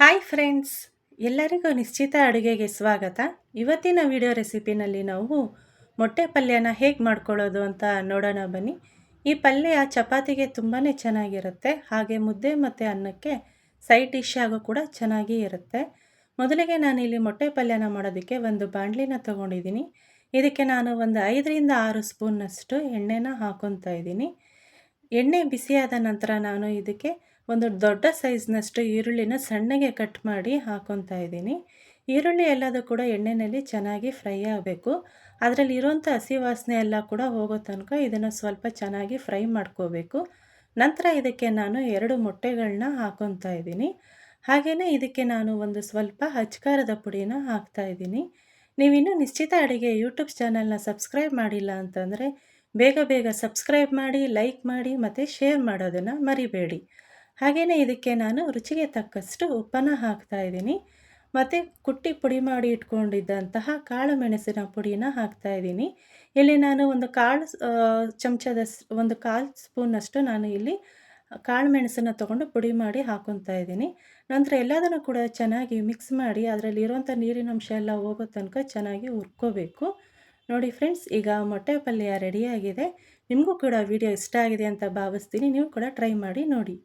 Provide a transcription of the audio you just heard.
Hi friends, ಎಲ್ಲರಿಗೂ ನಿಶ್ಚಿತ ಅಡುಗೆಗೆ ಸ್ವಾಗತ. ಇವತ್ತಿನ ವಿಡಿಯೋ ರೆಸಿಪಿನಲ್ಲಿ ನಾವು ಮೊಟ್ಟೆ ಪಲ್ಯನ ಹೇಗೆ ಮಾಡ್ಕೊಳ್ಳೋದು ಅಂತ ನೋಡೋಣ ಬನ್ನಿ. ಈ ಪಲ್ಯ ಚಪಾತಿಗೆ ತುಂಬಾ ಚೆನ್ನಾಗಿರುತ್ತೆ, ಹಾಗೆ ಮುದ್ದೆ ಮತ್ತು ಅನ್ನಕ್ಕೆ ಸೈಡ್ ಡಿಶ್ ಆಗೋ ಕೂಡ ಚೆನ್ನಾಗಿ ಇರುತ್ತೆ. ಮೊದಲಿಗೆ ನಾನಿಲ್ಲಿ ಮೊಟ್ಟೆ ಪಲ್ಯನ ಮಾಡೋದಕ್ಕೆ ಒಂದು ಬಾಣಲಿನ ತೊಗೊಂಡಿದ್ದೀನಿ. ಇದಕ್ಕೆ ನಾನು ಒಂದು ಐದರಿಂದ ಆರು ಸ್ಪೂನ್ನಷ್ಟು ಎಣ್ಣೆನ ಹಾಕೊತಾ ಇದ್ದೀನಿ. ಎಣ್ಣೆ ಬಿಸಿಯಾದ ನಂತರ ನಾನು ಇದಕ್ಕೆ ಒಂದು ದೊಡ್ಡ ಸೈಜ್ನಷ್ಟು ಈರುಳ್ಳಿನ ಸಣ್ಣಗೆ ಕಟ್ ಮಾಡಿ ಹಾಕೊತಾ ಇದ್ದೀನಿ. ಈರುಳ್ಳಿ ಎಲ್ಲದೂ ಕೂಡ ಎಣ್ಣೆಯಲ್ಲಿ ಚೆನ್ನಾಗಿ ಫ್ರೈ ಆಗಬೇಕು. ಅದರಲ್ಲಿ ಇರೋಂಥ ಹಸಿ ವಾಸನೆ ಎಲ್ಲ ಕೂಡ ಹೋಗೋ ತನಕ ಇದನ್ನು ಸ್ವಲ್ಪ ಚೆನ್ನಾಗಿ ಫ್ರೈ ಮಾಡ್ಕೋಬೇಕು. ನಂತರ ಇದಕ್ಕೆ ನಾನು ಎರಡು ಮೊಟ್ಟೆಗಳನ್ನ ಹಾಕೊತಾ ಇದ್ದೀನಿ. ಹಾಗೆಯೇ ಇದಕ್ಕೆ ನಾನು ಒಂದು ಸ್ವಲ್ಪ ಹಚ್ಕಾರದ ಪುಡಿನ ಹಾಕ್ತಾ ಇದ್ದೀನಿ. ನೀವಿನ್ನೂ ನಿಶ್ಚಿತ ಅಡುಗೆ ಯೂಟ್ಯೂಬ್ ಚಾನಲ್ನ ಸಬ್ಸ್ಕ್ರೈಬ್ ಮಾಡಿಲ್ಲ ಅಂತಂದರೆ ಬೇಗ ಬೇಗ ಸಬ್ಸ್ಕ್ರೈಬ್ ಮಾಡಿ, ಲೈಕ್ ಮಾಡಿ, ಮತ್ತು ಶೇರ್ ಮಾಡೋದನ್ನು ಮರಿಬೇಡಿ. ಹಾಗೆಯೇ ಇದಕ್ಕೆ ನಾನು ರುಚಿಗೆ ತಕ್ಕಷ್ಟು ಉಪ್ಪನ್ನು ಹಾಕ್ತಾ ಇದ್ದೀನಿ. ಮತ್ತು ಕುಟ್ಟಿ ಪುಡಿ ಮಾಡಿ ಇಟ್ಕೊಂಡಿದ್ದಂತಹ ಕಾಳು ಮೆಣಸಿನ ಪುಡಿನ ಹಾಕ್ತಾ ಇದ್ದೀನಿ. ಇಲ್ಲಿ ನಾನು ಒಂದು ಕಾಳು ಚಮಚದ ಒಂದು ಕಾಲು ಸ್ಪೂನಷ್ಟು ನಾನು ಇಲ್ಲಿ ಕಾಳು ಮೆಣಸನ್ನು ತೊಗೊಂಡು ಪುಡಿ ಮಾಡಿ ಹಾಕೊತಾ ಇದ್ದೀನಿ. ನಂತರ ಎಲ್ಲದನ್ನು ಕೂಡ ಚೆನ್ನಾಗಿ ಮಿಕ್ಸ್ ಮಾಡಿ ಅದರಲ್ಲಿ ನೀರಿನಂಶ ಎಲ್ಲ ಹೋಗೋ ತನಕ ಚೆನ್ನಾಗಿ ಹುರ್ಕೋಬೇಕು. ನೋಡಿ ಫ್ರೆಂಡ್ಸ್, ಈಗ ಮೊಟ್ಟೆ ಪಲ್ಯ ರೆಡಿಯಾಗಿದೆ. ನಿಮಗೂ ಕೂಡ ವಿಡಿಯೋ ಇಷ್ಟ ಆಗಿದೆ ಅಂತ ಭಾವಿಸ್ತೀನಿ. ನೀವು ಕೂಡ ಟ್ರೈ ಮಾಡಿ ನೋಡಿ.